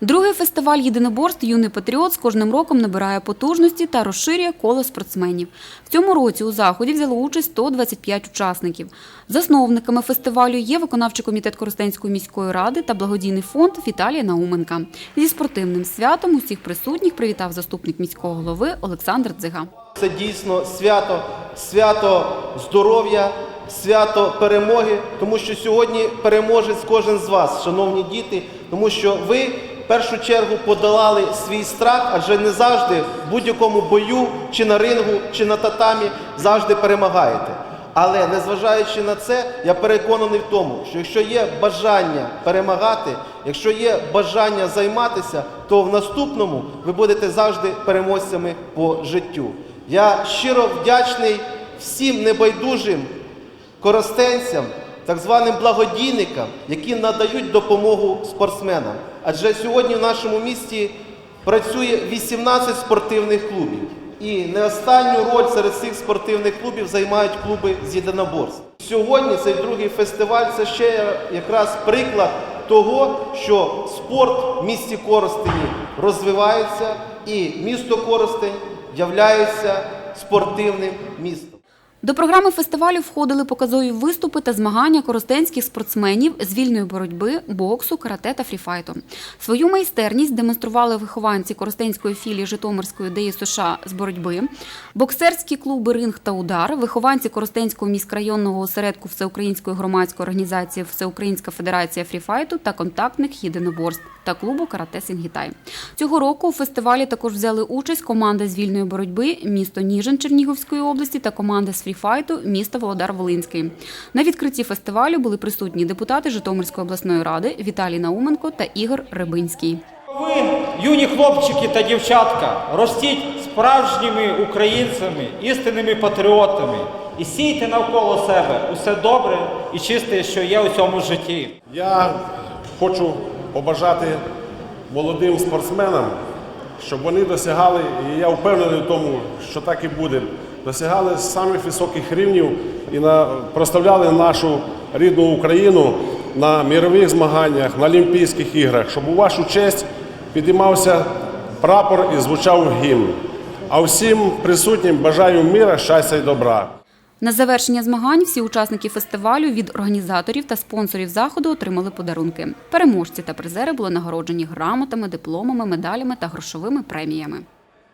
Другий фестиваль єдиноборств Юний патріот з кожним роком набирає потужності та розширює коло спортсменів. В цьому році у заході взяло участь 125 учасників. Засновниками фестивалю є виконавчий комітет Коростенської міської ради та благодійний фонд Віталія Науменка. Зі спортивним святом усіх присутніх привітав заступник міського голови Олександр Дзига. Це дійсно свято, свято здоров'я, свято перемоги, тому що сьогодні переможець кожен з вас, шановні діти, тому що ви першу чергу подолали свій страх, адже не завжди в будь-якому бою, чи на рингу, чи на татамі завжди перемагаєте. Але незважаючи на це, я переконаний в тому, що якщо є бажання перемагати, якщо є бажання займатися, то в наступному ви будете завжди переможцями по життю. Я щиро вдячний всім небайдужим коростенцям, так званим благодійникам, які надають допомогу спортсменам. Адже сьогодні в нашому місті працює 18 спортивних клубів. І не останню роль серед цих спортивних клубів займають клуби з єдиноборств. Сьогодні цей другий фестиваль це ще якраз приклад того, що спорт в місті Коростені розвивається, і місто Коростень являється спортивним містом. До програми фестивалю входили показові виступи та змагання коростенських спортсменів з вільної боротьби, боксу, карате та фріфайту. Свою майстерність демонстрували вихованці коростенської філії Житомирської ДІ США з боротьби, боксерські клуби Ринг та Удар, вихованці Коростенського міськрайонного осередку Всеукраїнської громадської організації Всеукраїнська федерація фріфайту та контактних єдиноборств та клубу Карате Сінгітай. Цього року у фестивалі також взяли участь команда з вільної боротьби місто Ніжин Чернігівської області та команда з фріфайту міста Володар Волинський. На відкритті фестивалю були присутні депутати Житомирської обласної ради Віталій Науменко та Ігор Рибинський. Ви, юні хлопчики та дівчатка, ростіть справжніми українцями, істинними патріотами і сійте навколо себе усе добре і чисте, що є у цьому житті. Я хочу побажати молодим спортсменам, щоб вони досягали, і я впевнений в тому, що так і буде, досягали самих високих рівнів і на, проставляли нашу рідну Україну на мірових змаганнях, на Олімпійських іграх, щоб у вашу честь підіймався прапор і звучав гімн. А всім присутнім бажаю мира, щастя і добра. На завершення змагань всі учасники фестивалю від організаторів та спонсорів заходу отримали подарунки. Переможці та призери були нагороджені грамотами, дипломами, медалями та грошовими преміями.